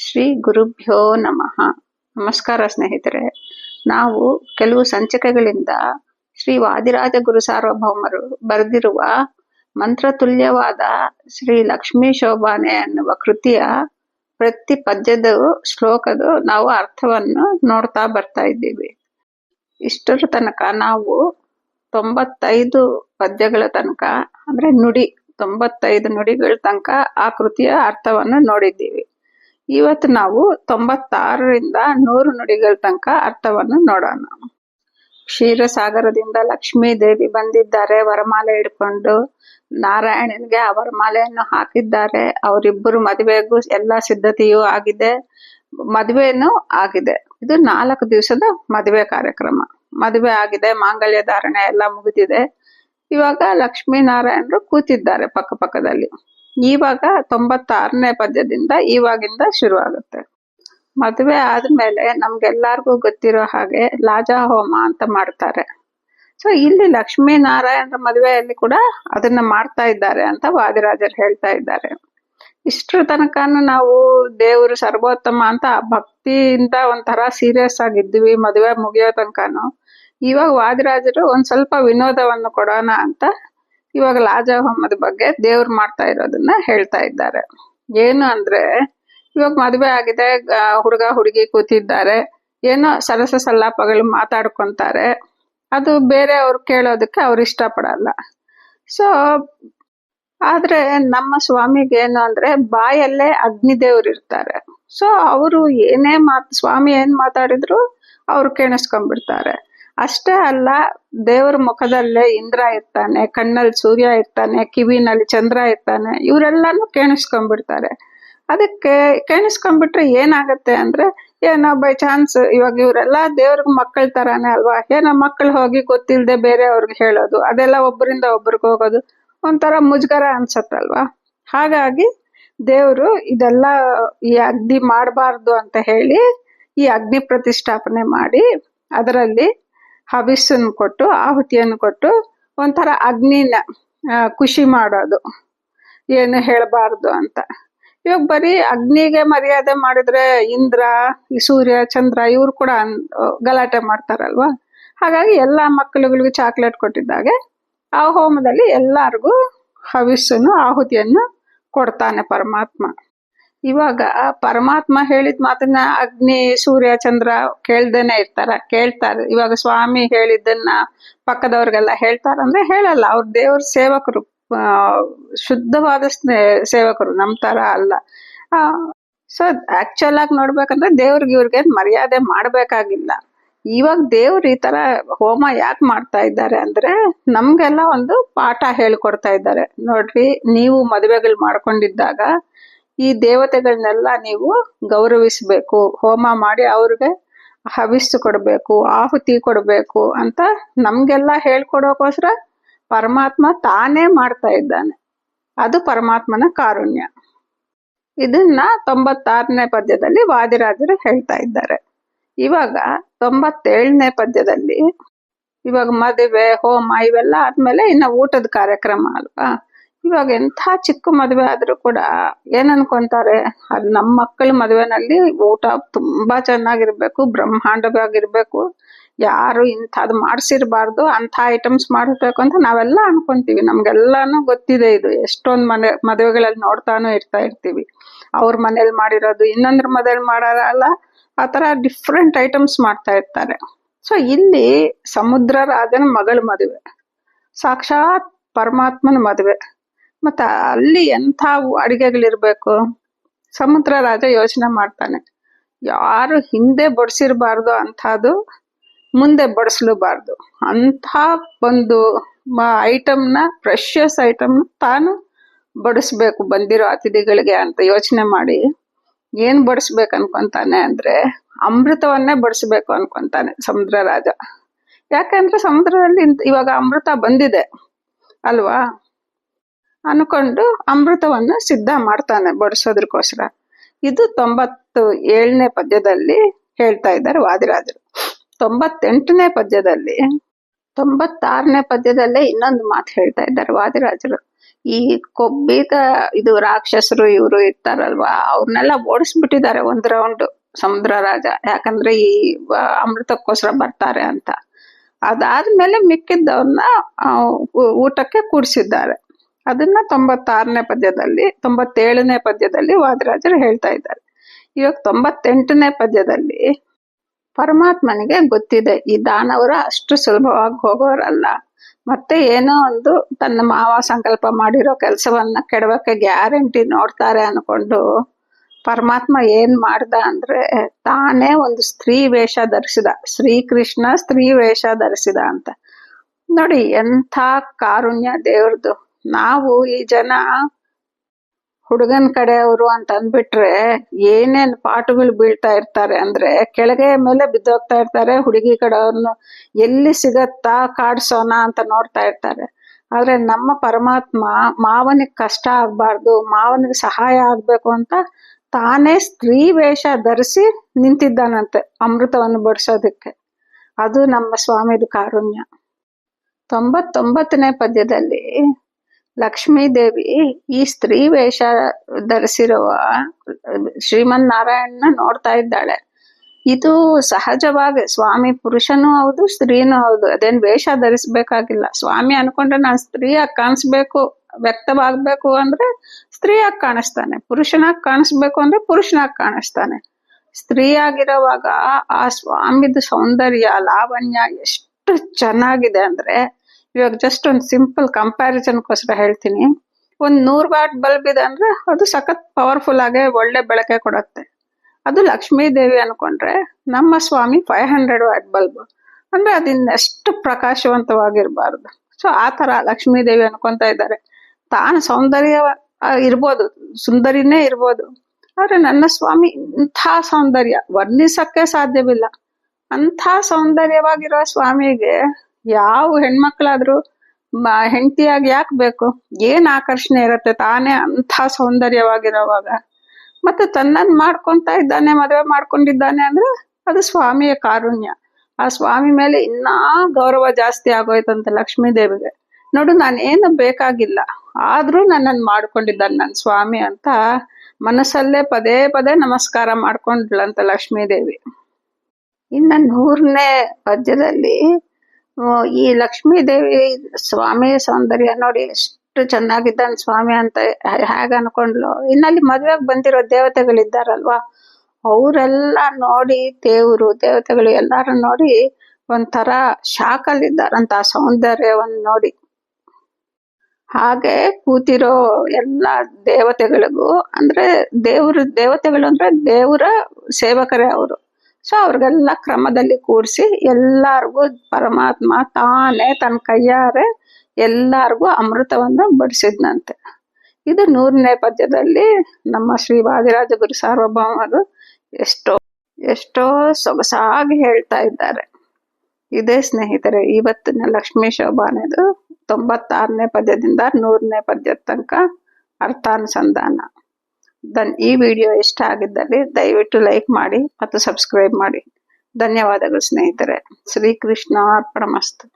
ಶ್ರೀ ಗುರುಭ್ಯೋ ನಮಃ. ನಮಸ್ಕಾರ ಸ್ನೇಹಿತರೆ. ನಾವು ಕೆಲವು ಸಂಚಿಕೆಗಳಿಂದ ಶ್ರೀ ವಾದಿರಾಜ ಗುರು ಸಾರ್ವಭೌಮರು ಬರೆದಿರುವ ಮಂತ್ರತುಲ್ಯವಾದ ಶ್ರೀ ಲಕ್ಷ್ಮೀ ಶೋಭಾನೆ ಅನ್ನುವ ಕೃತಿಯ ಪ್ರತಿ ಪದ್ಯದ ಶ್ಲೋಕದ ನಾವು ಅರ್ಥವನ್ನು ನೋಡ್ತಾ ಬರ್ತಾ ಇದ್ದೀವಿ. ಇಷ್ಟರ ತನಕ ನಾವು ತೊಂಬತ್ತೈದು ಪದ್ಯಗಳ ತನಕ, ಅಂದ್ರೆ ನುಡಿ, ತೊಂಬತ್ತೈದು ನುಡಿಗಳ ತನಕ ಆ ಕೃತಿಯ ಅರ್ಥವನ್ನು ನೋಡಿದ್ದೀವಿ. ಇವತ್ತು ನಾವು ತೊಂಬತ್ತಾರರಿಂದ ನೂರು ನುಡಿಗಳ ತನಕ ಅರ್ಥವನ್ನು ನೋಡೋಣ. ಕ್ಷೀರಸಾಗರದಿಂದ ಲಕ್ಷ್ಮೀ ದೇವಿ ಬಂದಿದ್ದಾರೆ, ವರಮಾಲೆ ಹಿಡ್ಕೊಂಡು. ನಾರಾಯಣನಿಗೆ ಆ ವರಮಾಲೆಯನ್ನು ಹಾಕಿದ್ದಾರೆ. ಅವರಿಬ್ಬರು ಮದುವೆಗೂ ಎಲ್ಲ ಸಿದ್ಧತೆಯೂ ಆಗಿದೆ. ಮದುವೆನೂ ಆಗಿದೆ. ಇದು ನಾಲ್ಕು ದಿವಸದ ಮದುವೆ ಕಾರ್ಯಕ್ರಮ. ಮದುವೆ ಆಗಿದೆ, ಮಾಂಗಲ್ಯ ಧಾರಣೆ ಎಲ್ಲ ಮುಗಿದಿದೆ. ಇವಾಗ ಲಕ್ಷ್ಮೀ ನಾರಾಯಣರು ಕೂತಿದ್ದಾರೆ ಪಕ್ಕ ಪಕ್ಕದಲ್ಲಿ. ಇವಾಗ ತೊಂಬತ್ತಾರನೇ ಪದ್ಯದಿಂದ ಇವಾಗಿಂದ ಶುರು ಆಗುತ್ತೆ ಮದುವೆ ಆದ್ಮೇಲೆ ನಮ್ಗೆಲ್ಲಾರ್ಗೂ ಗೊತ್ತಿರೋ ಹಾಗೆ ಲಾಜಾ ಹೋಮ ಅಂತ ಮಾಡ್ತಾರೆ. ಸೊ ಇಲ್ಲಿ ಲಕ್ಷ್ಮೀ ನಾರಾಯಣರ ಮದುವೆಯಲ್ಲಿ ಕೂಡ ಅದನ್ನ ಮಾಡ್ತಾ ಇದ್ದಾರೆ ಅಂತ ವಾದಿರಾಜರು ಹೇಳ್ತಾ ಇದ್ದಾರೆ. ಇಷ್ಟರ ತನಕನೂ ನಾವು ದೇವರು ಸರ್ವೋತ್ತಮ ಅಂತ ಭಕ್ತಿಯಿಂದ ಒಂಥರ ಸೀರಿಯಸ್ ಆಗಿದ್ವಿ, ಮದುವೆ ಮುಗಿಯೋ ತನಕನು. ಇವಾಗ ವಾದಿರಾಜರು ಒಂದ್ ಸ್ವಲ್ಪ ವಿನೋದವನ್ನು ಕೊಡೋಣ ಅಂತ ಇವಾಗ ಲಾಜ ಹೋಮದ ಬಗ್ಗೆ ದೇವ್ರು ಮಾಡ್ತಾ ಇರೋದನ್ನ ಹೇಳ್ತಾ ಇದ್ದಾರೆ. ಏನು ಅಂದ್ರೆ, ಇವಾಗ ಮದುವೆ ಆಗಿದೆ ಹುಡುಗ ಹುಡುಗಿ ಕೂತಿದ್ದಾರೆ, ಏನೋ ಸರಸ ಸಲ್ಲಾಪಗಳು ಮಾತಾಡ್ಕೊಂತಾರೆ, ಅದು ಬೇರೆ ಅವ್ರು ಕೇಳೋದಕ್ಕೆ ಅವ್ರು ಇಷ್ಟಪಡಲ್ಲ. ಸೊ ಆದ್ರೆ ನಮ್ಮ ಸ್ವಾಮಿಗೆ ಏನು ಅಂದ್ರೆ, ಬಾಯಲ್ಲೇ ಅಗ್ನಿದೇವ್ರು ಇರ್ತಾರೆ. ಸೊ ಅವರು ಏನೇ ಮಾತ್, ಸ್ವಾಮಿ ಏನ್ ಮಾತಾಡಿದ್ರು ಅವ್ರು ಕೇಳಿಸ್ಕೊಂಡ್ಬಿಡ್ತಾರೆ. ಅಷ್ಟೇ ಅಲ್ಲ, ದೇವರ ಮುಖದಲ್ಲೇ ಇಂದ್ರ ಇರ್ತಾನೆ, ಕಣ್ಣಲ್ಲಿ ಸೂರ್ಯ ಇರ್ತಾನೆ, ಕಿವಿನಲ್ಲಿ ಚಂದ್ರ ಇರ್ತಾನೆ, ಇವರೆಲ್ಲಾನು ಕೇಣಿಸ್ಕೊಂಡ್ಬಿಡ್ತಾರೆ. ಅದಕ್ಕೆ ಕೇಣಿಸ್ಕೊಂಡ್ಬಿಟ್ರೆ ಏನಾಗತ್ತೆ ಅಂದ್ರೆ, ಏನೋ ಬೈ ಚಾನ್ಸ್ ಇವಾಗ ಇವರೆಲ್ಲ ದೇವ್ರಿಗೆ ಮಕ್ಕಳ ತರಾನೇ ಅಲ್ವಾ? ಏನೋ ಮಕ್ಕಳು ಹೋಗಿ ಗೊತ್ತಿಲ್ಲದೆ ಬೇರೆ ಅವ್ರಿಗೆ ಹೇಳೋದು, ಅದೆಲ್ಲ ಒಬ್ಬರಿಂದ ಒಬ್ರಿಗೆ ಹೋಗೋದು, ಒಂಥರ ಮುಜುಗರ ಅನ್ಸತ್ತಲ್ವಾ? ಹಾಗಾಗಿ ದೇವರು ಇದೆಲ್ಲ ಈ ಅಗ್ನಿ ಮಾಡಬಾರ್ದು ಅಂತ ಹೇಳಿ ಈ ಅಗ್ನಿ ಪ್ರತಿಷ್ಠಾಪನೆ ಮಾಡಿ, ಅದರಲ್ಲಿ ಹವಿಸ್ಸನ್ನು ಕೊಟ್ಟು, ಆಹುತಿಯನ್ನು ಕೊಟ್ಟು ಒಂಥರ ಅಗ್ನಿನ ಖುಷಿ ಮಾಡೋದು. ಏನು ಹೇಳಬಾರ್ದು ಅಂತ. ಇವಾಗ ಬರೀ ಅಗ್ನಿಗೆ ಮರ್ಯಾದೆ ಮಾಡಿದ್ರೆ ಇಂದ್ರ ಈ ಸೂರ್ಯ, ಚಂದ್ರ ಇವ್ರು ಕೂಡ ಗಲಾಟೆ ಮಾಡ್ತಾರಲ್ವಾ? ಹಾಗಾಗಿ ಎಲ್ಲ ಮಕ್ಕಳುಗಳಿಗೂ ಚಾಕ್ಲೇಟ್ ಕೊಟ್ಟಿದ್ದಾಗೆ, ಆ ಹೋಮದಲ್ಲಿ ಎಲ್ಲಾರ್ಗೂ ಹವಿಸ್ಸನ್ನು, ಆಹುತಿಯನ್ನು ಕೊಡ್ತಾನೆ ಪರಮಾತ್ಮ. ಇವಾಗ ಪರಮಾತ್ಮ ಹೇಳಿದ ಮಾತನ್ನ ಅಗ್ನಿ, ಸೂರ್ಯ, ಚಂದ್ರ ಕೇಳ್ದೇನೆ ಇರ್ತಾರ, ಕೇಳ್ತಾರೆ. ಇವಾಗ ಸ್ವಾಮಿ ಹೇಳಿದ್ದನ್ನ ಪಕ್ಕದವ್ರಿಗೆಲ್ಲ ಹೇಳ್ತಾರಂದ್ರೆ ಹೇಳಲ್ಲ. ಅವ್ರ ದೇವ್ರ ಸೇವಕರು ಶುದ್ಧವಾದ ಸೇವಕರು, ನಮ್ ತರ ಅಲ್ಲ. ಸೊ ಆಕ್ಚುಲ್ ಆಗಿ ನೋಡ್ಬೇಕಂದ್ರೆ ದೇವ್ರಿಗೆ ಇವ್ರಿಗೆ ಮರ್ಯಾದೆ ಮಾಡ್ಬೇಕಾಗಿಲ್ಲ. ಇವಾಗ ದೇವ್ರು ಈ ತರ ಹೋಮ ಯಾಕೆ ಮಾಡ್ತಾ ಇದ್ದಾರೆ ಅಂದ್ರೆ ನಮ್ಗೆಲ್ಲ ಒಂದು ಪಾಠ ಹೇಳ್ಕೊಡ್ತಾ ಇದ್ದಾರೆ. ನೋಡ್ರಿ, ನೀವು ಮದುವೆಗಳು ಮಾಡ್ಕೊಂಡಿದ್ದಾಗ ಈ ದೇವತೆಗಳನ್ನೆಲ್ಲ ನೀವು ಗೌರವಿಸ್ಬೇಕು, ಹೋಮ ಮಾಡಿ ಅವ್ರಿಗೆ ಹವಿಸ್ಸು ಕೊಡ್ಬೇಕು, ಆಹುತಿ ಕೊಡಬೇಕು ಅಂತ ನಮ್ಗೆಲ್ಲ ಹೇಳ್ಕೊಡೋಕೋಸ್ಕರ ಪರಮಾತ್ಮ ತಾನೇ ಮಾಡ್ತಾ ಇದ್ದಾನೆ. ಅದು ಪರಮಾತ್ಮನ ಕಾರುಣ್ಯ. ಇದನ್ನ ತೊಂಬತ್ತಾರನೇ ಪದ್ಯದಲ್ಲಿ ವಾದಿರಾಜರು ಹೇಳ್ತಾ ಇದ್ದಾರೆ. ಇವಾಗ ತೊಂಬತ್ತೇಳನೇ ಪದ್ಯದಲ್ಲಿ ಇವಾಗ ಮದುವೆ, ಹೋಮ ಇವೆಲ್ಲ ಆದ್ಮೇಲೆ ಇನ್ನ ಊಟದ ಕಾರ್ಯಕ್ರಮ ಅಲ್ವಾ? ಇವಾಗ ಎಂಥ ಚಿಕ್ಕ ಮದುವೆ ಆದ್ರೂ ಕೂಡ ಏನ್ ಅನ್ಕೊಂತಾರೆ, ಅದ್ ನಮ್ಮ ಮಕ್ಕಳ ಮದುವೆನಲ್ಲಿ ಊಟ ತುಂಬಾ ಚೆನ್ನಾಗಿರ್ಬೇಕು, ಬ್ರಹ್ಮಾಂಡವಾಗಿರ್ಬೇಕು. ಯಾರು ಇಂಥದ್ ಮಾಡ್ಸಿರ್ಬಾರ್ದು, ಅಂಥ ಐಟಮ್ಸ್ ಮಾಡಬೇಕು ಅಂತ ನಾವೆಲ್ಲ ಅನ್ಕೊಂತೀವಿ. ನಮ್ಗೆಲ್ಲಾನು ಗೊತ್ತಿದೆ ಇದು. ಎಷ್ಟೊಂದ್ ಮನೆ, ಮದುವೆಗಳಲ್ಲಿ ನೋಡ್ತಾನು ಇರ್ತಾ ಇರ್ತೀವಿ. ಅವ್ರ ಮನೇಲಿ ಮಾಡಿರೋದು, ಇನ್ನೊಂದ್ರ ಮನೇಲಿ ಮಾಡಲ್ಲ ಆತರ ಡಿಫ್ರೆಂಟ್ ಐಟಮ್ಸ್ ಮಾಡ್ತಾ ಇರ್ತಾರೆ. ಸೊ ಇಲ್ಲಿ ಸಮುದ್ರ ರಾಜನ ಮಗಳ ಮದುವೆ. ಸಾಕ್ಷಾತ್ ಪರಮಾತ್ಮನ ಮದುವೆ. ಮತ್ತ ಅಲ್ಲಿ ಎಂಥ ಅಡಿಗೆಗಳಿರ್ಬೇಕು. ಸಮುದ್ರ ರಾಜ ಯೋಚನೆ ಮಾಡ್ತಾನೆ. ಯಾರು ಹಿಂದೆ ಬಡಿಸಿರ್ಬಾರ್ದು ಅಂಥದ್ದು ಮುಂದೆ ಬಡಿಸ್ಲೂಬಾರ್ದು. ಅಂಥ ಒಂದು ಐಟಮ್ನ ಫ್ರೆಶಸ್ ಐಟಮ್ನ ತಾನು ಬಡಿಸ್ಬೇಕು ಬಂದಿರೋ ಅತಿಥಿಗಳಿಗೆ ಅಂತ ಯೋಚನೆ ಮಾಡಿ. ಏನ್ ಬಡಿಸ್ಬೇಕು ಅನ್ಕೊಂತಾನೆ ಅಂದ್ರೆ ಅಮೃತವನ್ನೇ ಬಡಿಸ್ಬೇಕು ಅನ್ಕೊಂತಾನೆ ಸಮುದ್ರ ರಾಜ. ಯಾಕಂದ್ರೆ ಸಮುದ್ರದಲ್ಲಿ ಇವಾಗ ಅಮೃತ ಬಂದಿದೆ. ಅಲ್ವಾ? ಅನ್ಕೊಂಡು ಅಮೃತವನ್ನು ಸಿದ್ಧ ಮಾಡ್ತಾನೆ ಬಡಿಸೋದಕ್ಕೋಸ್ಕರ ಇದು ತೊಂಬತ್ತು ಏಳನೇ ಪದ್ಯದಲ್ಲಿ ಹೇಳ್ತಾ ಇದ್ದಾರೆ ವಾದಿರಾಜರು. ತೊಂಬತ್ತೆಂಟನೇ ಪದ್ಯದಲ್ಲಿ, ತೊಂಬತ್ತಾರನೇ ಪದ್ಯದಲ್ಲೇ ಇನ್ನೊಂದು ಮಾತು ಹೇಳ್ತಾ ಇದ್ದಾರೆ ವಾದಿರಾಜರು. ಈ ಕೊಬ್ಬಿದ ಇದು ರಾಕ್ಷಸರು ಇವರು ಇರ್ತಾರಲ್ವಾ, ಅವ್ರನ್ನೆಲ್ಲ ಓಡಿಸ್ಬಿಟ್ಟಿದ್ದಾರೆ ಒಂದ್ ರೌಂಡ್ ಸಮುದ್ರ ರಾಜ. ಯಾಕಂದ್ರೆ ಈ ಅಮೃತಕ್ಕೋಸ್ಕರ ಬರ್ತಾರೆ ಅಂತ. ಅದಾದ್ಮೇಲೆ ಮಿಕ್ಕಿದ್ದವ್ರನ್ನ ಊಟಕ್ಕೆ ಕೂಡಿಸಿದ್ದಾರೆ. ಅದನ್ನ ತೊಂಬತ್ತಾರನೇ ಪದ್ಯದಲ್ಲಿ, ತೊಂಬತ್ತೇಳನೇ ಪದ್ಯದಲ್ಲಿ ವಾದರಾಜರು ಹೇಳ್ತಾ ಇದ್ದಾರೆ. ಇವಾಗ ತೊಂಬತ್ತೆಂಟನೇ ಪದ್ಯದಲ್ಲಿ ಪರಮಾತ್ಮನಿಗೆ ಗೊತ್ತಿದೆ, ಈ ದಾನವರು ಅಷ್ಟು ಸುಲಭವಾಗಿ ಹೋಗೋರಲ್ಲ. ಮತ್ತೆ ಏನೋ ಒಂದು ತನ್ನ ಮಾವ ಸಂಕಲ್ಪ ಮಾಡಿರೋ ಕೆಲಸವನ್ನ ಕೆಡವಕ್ಕೆ ಗ್ಯಾರಂಟಿ ನೋಡ್ತಾರೆ ಅನ್ಕೊಂಡು ಪರಮಾತ್ಮ ಏನ್ ಮಾಡ್ದ ಅಂದ್ರೆ ತಾನೇ ಒಂದು ಸ್ತ್ರೀ ವೇಷ ಧರಿಸಿದ, ಶ್ರೀಕೃಷ್ಣ ಸ್ತ್ರೀ ವೇಷ ಧರಿಸಿದ ಅಂತ. ನೋಡಿ ಎಂಥ ಕಾರುಣ್ಯ ದೇವ್ರದು ನಾವು ಈ ಜನ ಹುಡುಗನ್ ಕಡೆಯವರು ಅಂತ ಅಂದ್ಬಿಟ್ರೆ ಏನೇನ್ ಪಾಠಗಳು ಬೀಳ್ತಾ ಇರ್ತಾರೆ ಅಂದ್ರೆ ಕೆಳಗೆ ಮೇಲೆ ಬಿದ್ದೋಗ್ತಾ ಇರ್ತಾರೆ, ಹುಡುಗಿ ಕಡೆಯವ್ರನ್ನು ಎಲ್ಲಿ ಸಿಗತ್ತಾ ಕಾಡ್ಸೋಣ ಅಂತ ನೋಡ್ತಾ ಇರ್ತಾರೆ. ಆದ್ರೆ ನಮ್ಮ ಪರಮಾತ್ಮ ಮಾವನಿಗೆ ಕಷ್ಟ ಆಗ್ಬಾರ್ದು, ಮಾವನಿಗೆ ಸಹಾಯ ಆಗ್ಬೇಕು ಅಂತ ತಾನೇ ಸ್ತ್ರೀ ವೇಷ ಧರಿಸಿ ನಿಂತಿದ್ದಾನಂತೆ ಅಮೃತವನ್ನು ಬಡಿಸೋದಕ್ಕೆ. ಅದು ನಮ್ಮ ಸ್ವಾಮಿದು ಕಾರುಣ್ಯ. ತೊಂಬತ್ತೊಂಬತ್ತನೇ ಪದ್ಯದಲ್ಲಿ ಲಕ್ಷ್ಮೀ ದೇವಿ ಈ ಸ್ತ್ರೀ ವೇಷ ಧರಿಸಿರುವ ಶ್ರೀಮನ್ ನಾರಾಯಣನ ನೋಡ್ತಾ ಇದ್ದಾಳೆ. ಇದು ಸಹಜವಾಗಿ ಸ್ವಾಮಿ ಪುರುಷನೂ ಹೌದು, ಸ್ತ್ರೀನೂ ಹೌದು. ಅದೇನ್ ವೇಷ ಧರಿಸ್ಬೇಕಾಗಿಲ್ಲ. ಸ್ವಾಮಿ ಅನ್ಕೊಂಡ್ರೆ ನಾನು ಸ್ತ್ರೀಯಾಗಿ ಕಾಣಿಸ್ಬೇಕು, ವ್ಯಕ್ತವಾಗ್ಬೇಕು ಅಂದ್ರೆ ಸ್ತ್ರೀಯಾಗಿ ಕಾಣಿಸ್ತಾನೆ. ಪುರುಷನಾಗಿ ಕಾಣಿಸ್ಬೇಕು ಅಂದ್ರೆ ಪುರುಷನಾಗಿ ಕಾಣಿಸ್ತಾನೆ. ಸ್ತ್ರೀಯಾಗಿರೋವಾಗ ಆ ಸ್ವಾಮಿದು ಸೌಂದರ್ಯ, ಲಾವಣ್ಯ ಎಷ್ಟು ಚೆನ್ನಾಗಿದೆ ಅಂದ್ರೆ ಇವಾಗ ಜಸ್ಟ್ ಒಂದು ಸಿಂಪಲ್ ಕಂಪ್ಯಾರಿಸನ್ಗೋಸ್ಕರ ಹೇಳ್ತೀನಿ. ಒಂದ್ ನೂರ್ ವಾಟ್ ಬಲ್ಬ್ ಇದೆ ಅಂದ್ರೆ ಅದು ಸಖತ್ ಪವರ್ಫುಲ್ ಆಗಿ ಒಳ್ಳೆ ಬೆಳಕೆ ಕೊಡುತ್ತೆ. ಅದು ಲಕ್ಷ್ಮೀ ದೇವಿ ಅನ್ಕೊಂಡ್ರೆ ನಮ್ಮ ಸ್ವಾಮಿ ಫೈವ್ ಹಂಡ್ರೆಡ್ ವಾಟ್ ಬಲ್ಬ್ ಅಂದ್ರೆ ಅದಿನ್ನೆಷ್ಟು ಪ್ರಕಾಶವಂತವಾಗಿರಬಾರ್ದು. ಸೊ ಆ ತರ ಲಕ್ಷ್ಮೀ ದೇವಿ ಅನ್ಕೊಂತ ಇದ್ದಾರೆ. ತಾನು ಸೌಂದರ್ಯ ಇರ್ಬೋದು. ಸುಂದರಿನೇ ಇರ್ಬೋದು. ಆದ್ರೆ ನನ್ನ ಸ್ವಾಮಿ ಇಂಥ ಸೌಂದರ್ಯ ವರ್ಣಿಸಕ್ಕೆ ಸಾಧ್ಯವಿಲ್ಲ. ಅಂಥ ಸೌಂದರ್ಯವಾಗಿರೋ ಸ್ವಾಮಿಗೆ ಯಾವ ಹೆಣ್ಮಕ್ಳಾದ್ರೂ ಹೆಂಡತಿಯಾಗಿ ಯಾಕೆ ಬೇಕು? ಏನ್ ಆಕರ್ಷಣೆ ಇರತ್ತೆ? ತಾನೇ ಅಂಥ ಸೌಂದರ್ಯವಾಗಿರೋವಾಗ. ಮತ್ತೆ ತನ್ನನ್ ಮಾಡ್ಕೊಂತ ಇದ್ದಾನೆ, ಮದುವೆ ಮಾಡ್ಕೊಂಡಿದ್ದಾನೆ ಅಂದ್ರೆ ಅದು ಸ್ವಾಮಿಯ ಕಾರುಣ್ಯ. ಆ ಸ್ವಾಮಿ ಮೇಲೆ ಇನ್ನಾ ಗೌರವ ಜಾಸ್ತಿ ಆಗೋಯ್ತಂತೆ ಲಕ್ಷ್ಮೀ ದೇವಿಗೆ ನೋಡು ನಾನು ಏನು ಬೇಕಾಗಿಲ್ಲ. ಆದ್ರೂ ನನ್ನನ್ನು ಮಾಡ್ಕೊಂಡಿದ್ದಾನೆ ನನ್ನ ಸ್ವಾಮಿ ಅಂತ ಮನಸ್ಸಲ್ಲೇ ಪದೇ ಪದೇ ನಮಸ್ಕಾರ ಮಾಡ್ಕೊಂಡ್ಲಂತ ಲಕ್ಷ್ಮೀ ದೇವಿ ಇನ್ನ ನೂರನೇ ಪದ್ಯದಲ್ಲಿ ಈ ಲಕ್ಷ್ಮೀ ದೇವಿ ಸ್ವಾಮಿ ಸೌಂದರ್ಯ ನೋಡಿ ಎಷ್ಟು ಚೆನ್ನಾಗಿದ್ದಾನೆ ಸ್ವಾಮಿ ಅಂತ ಹೇಗ ಅನ್ಕೊಂಡ್ಲು. ಇನ್ನಲ್ಲಿ ಮದ್ವೆಗ್ ಬಂದಿರೋ ದೇವತೆಗಳಿದ್ದಾರಲ್ವಾ? ಅವರೆಲ್ಲ ನೋಡಿ ದೇವರು, ದೇವತೆಗಳು ಎಲ್ಲಾರು ನೋಡಿ ಒಂಥರ ಶಾಕಲ್ಲಿದ್ದಾರಂತ ಆ ಸೌಂದರ್ಯವನ್ನು ನೋಡಿ. ಹಾಗೆ ಕೂತಿರೋ ಎಲ್ಲ ದೇವತೆಗಳಿಗೂ ಅಂದ್ರೆ ದೇವ್ರ, ದೇವತೆಗಳು ಅಂದ್ರೆ ದೇವರ ಸೇವಕರೇ ಅವರು. ಸೊ ಅವ್ರಿಗೆಲ್ಲ ಕ್ರಮದಲ್ಲಿ ಕೂಡಿಸಿ ಎಲ್ಲಾರ್ಗೂ ಪರಮಾತ್ಮ ತಾನೇ ತನ್ನ ಕೈಯಾರೆ ಎಲ್ಲಾರ್ಗೂ ಅಮೃತವನ್ನು ಬಡಿಸಿದ್ನಂತೆ. ಇದು ನೂರನೇ ಪದ್ಯದಲ್ಲಿ ನಮ್ಮ ಶ್ರೀ ವಾದಿರಾಜ ಗುರು ಸಾರ್ವಭೌಮರು ಎಷ್ಟೋ ಎಷ್ಟೋ ಸೊಗಸಾಗಿ ಹೇಳ್ತಾ ಇದ್ದಾರೆ. ಇದೇ ಸ್ನೇಹಿತರೆ, ಇವತ್ತಿನ ಲಕ್ಷ್ಮೀ ಶೋಭಾನೆದು ತೊಂಬತ್ತಾರನೇ ಪದ್ಯದಿಂದ ನೂರನೇ ಪದ್ಯದ ತನಕ ಅರ್ಥಾನುಸಂಧಾನ. ದನ್, ಈ ವಿಡಿಯೋ ಇಷ್ಟ ಆಗಿದ್ದಲ್ಲಿ ದಯವಿಟ್ಟು ಲೈಕ್ ಮಾಡಿ ಮತ್ತು ಸಬ್ಸ್ಕ್ರೈಬ್ ಮಾಡಿ. ಧನ್ಯವಾದಗಳು ಸ್ನೇಹಿತರೆ. ಶ್ರೀಕೃಷ್ಣ ಅರ್ಪಣಮಸ್ತು